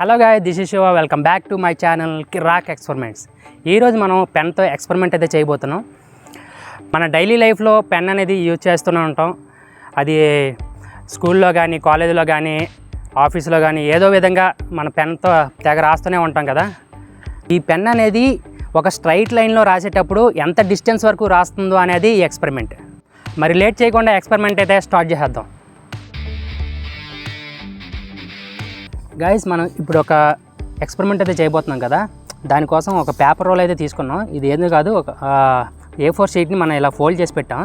Hello guy this is Shiva welcome back to my channel Kirrak experiments ఈరోజు మనం పెన్తో experiment అయితే చేయబోతున్నాం. మన డైలీ లైఫ్లో పెన్ అనేది యూజ్ చేస్తూనే ఉంటాం. అది స్కూల్లో కానీ కాలేజీలో కానీ ఆఫీసులో కానీ ఏదో విధంగా మన పెన్తో తెగ రాస్తూనే ఉంటాం కదా. ఈ పెన్ అనేది ఒక స్ట్రైట్ లైన్లో రాసేటప్పుడు ఎంత డిస్టెన్స్ వరకు రాస్తుందో అనేది ఎక్స్పెరిమెంట్ మరి లేట్ చేయకుండా ఎక్స్పెరిమెంట్ అయితే స్టార్ట్ చేసేద్దాం. గైస్ మనం ఇప్పుడు ఒక ఎక్స్పెరిమెంట్ అయితే చేయబోతున్నాం కదా. దానికోసం ఒక పేపర్ రోల్ అయితే తీసుకున్నాం. ఇది ఏంది కాదు ఒక ఏ ఫోర్ షీట్ని మనం ఇలా ఫోల్డ్ చేసి పెట్టాం.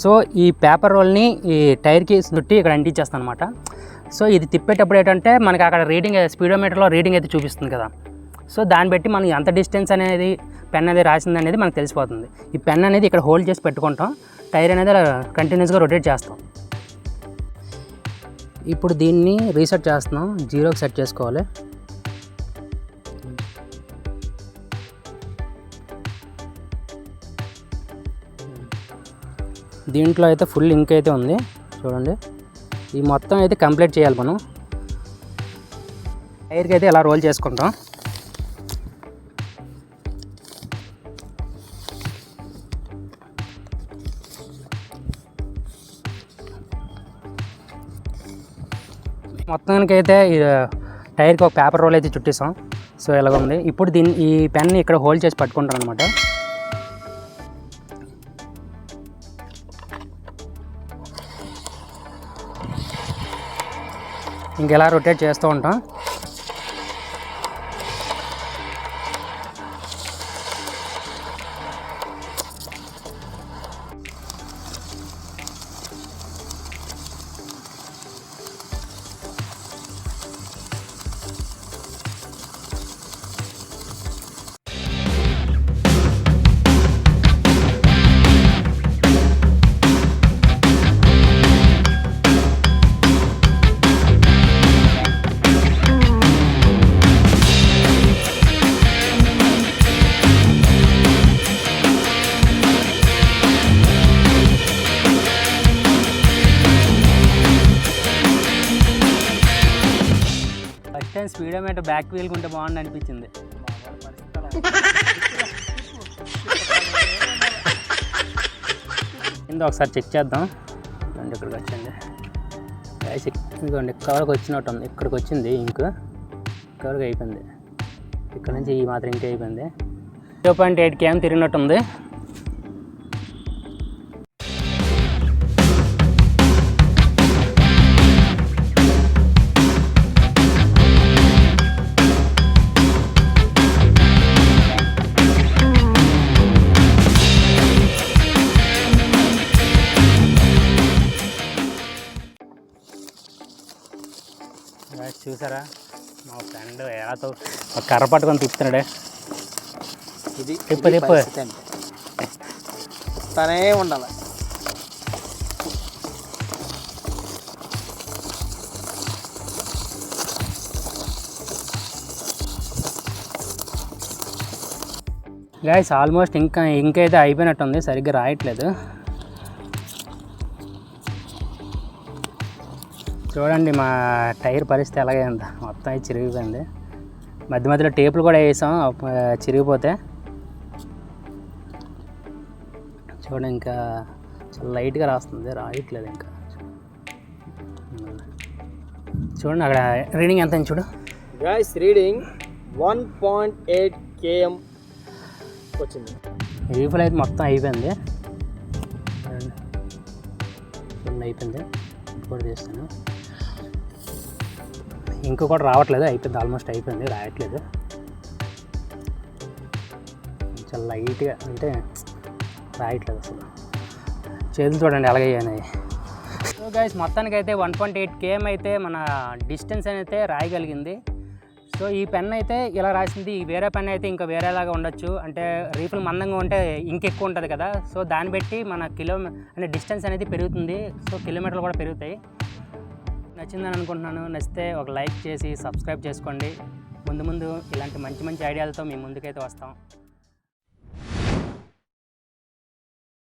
సో ఈ పేపర్ రోల్ని ఈ టైర్కి చుట్టి ఇక్కడ అంటించేస్తాం అనమాట సో ఇది తిప్పేటప్పుడు ఏంటంటే మనకి అక్కడ రీడింగ్ స్పీడోమీటర్లో రీడింగ్ అయితే చూపిస్తుంది కదా. సో దాన్ని బట్టి మనం ఎంత డిస్టెన్స్ అనేది పెన్ అనేది రాసింది అనేది మనకు తెలిసిపోతుంది. ఈ పెన్ అనేది ఇక్కడ హోల్డ్ చేసి పెట్టుకుంటాం. టైర్ అనేది కంటిన్యూస్గా రొటేట్ చేస్తాం. ఇప్పుడు దీన్ని రీసెట్ చేస్తున్నాం. జీరోకి సెట్ చేసుకోవాలి. దీంట్లో అయితే ఫుల్ ఇంక్ అయితే ఉంది. చూడండి. ఈ మొత్తం అయితే కంప్లీట్ చేయాలి మనం. టైర్కి అయితే ఇలా రోల్ చేసుకుంటాం? మొత్తం అయితే ఈ టైర్కి ఒక పేపర్ రోల్ అయితే చుట్టేసాం. సో ఇలాగ ఉంది. ఇప్పుడు దీన్ని ఈ పెన్ని ఇక్కడ హోల్డ్ చేసి పట్టుకుంటాను అనమాట ఇంకెలా రొటేట్ చేస్తూ ఉంటాం. First time speedometer back wheel ఉంటే బాగుంది అనిపించింది. కింద ఒకసారి చెక్ చేద్దాం. ఇదిగోండి ఇక్కడికి వచ్చింది Guys, ఇదిగోండి కవర్కి వచ్చినట్టు ఉంది. ఇక్కడికి వచ్చింది ఇంక్ కవర్కి అయిపోయింది. ఇక్కడ నుంచి ఈ మాత్రం ఇంక్ అయిపోయింది. టూ పాయింట్ ఎయిట్ కేఎం తిరిగినట్టుంది చూసారా? మా ఫ్రెండ్ ఎలాతో ఒక కర్ర పట్టుకొని తిప్పుతున్నాడే. ఇది తిప్పు, తిప్పు. తనే ఉండాలి. గాయస్ ఆల్మోస్ట్ ఇంకా ఇంకైతే అయిపోయినట్టుంది. సరిగ్గా రాయట్లేదు. చూడండి మా టైర్ పరిస్థితి ఎలాగే ఉంది మొత్తం అయితే చిరిగిపోయింది. మధ్య మధ్యలో టేపులు కూడా వేసాం. చిరిగిపోతే. చూడండి ఇంకా చాలా లైట్గా రాస్తుంది. రాయట్లేదు ఇంకా. చూడండి అక్కడ రీడింగ్ ఎంత చూడు. Guys reading one point eight KM వచ్చింది. రీఫిల్ అయితే మొత్తం అయిపోయింది. అయిపోయింది. కూడా చేస్తాను ఇంక కూడా రావట్లేదు అయిపోయింది ఆల్మోస్ట్ అయిపోయింది రాయట్లేదు. చాలా లైట్గా అంటే రాయట్లేదు అసలు. చేతులు చూడండి ఎలాగయ్యాయి సో గైస్ మొత్తానికి అయితే వన్ పాయింట్ ఎయిట్ కేఎం అయితే మన డిస్టెన్స్ అయితే రాయగలిగింది. సో ఈ పెన్ అయితే ఇలా రాసింది వేరే పెన్ అయితే ఇంకా వేరేలాగా ఉండొచ్చు. అంటే రీఫిల్ మందంగా ఉంటే ఇంకెక్కువ ఉంటుంది కదా. సో దాన్ని బట్టి మన కిలో అంటే డిస్టెన్స్ అనేది పెరుగుతుంది. సో కిలోమీటర్లు కూడా పెరుగుతాయి. నచ్చిందని అనుకుంటున్నాను నచ్చితే ఒక లైక్ చేసి సబ్స్క్రైబ్ చేసుకోండి. ముందు ముందు ఇలాంటి మంచి మంచి ఐడియాలతో మీ ముందుకైతే వస్తాం.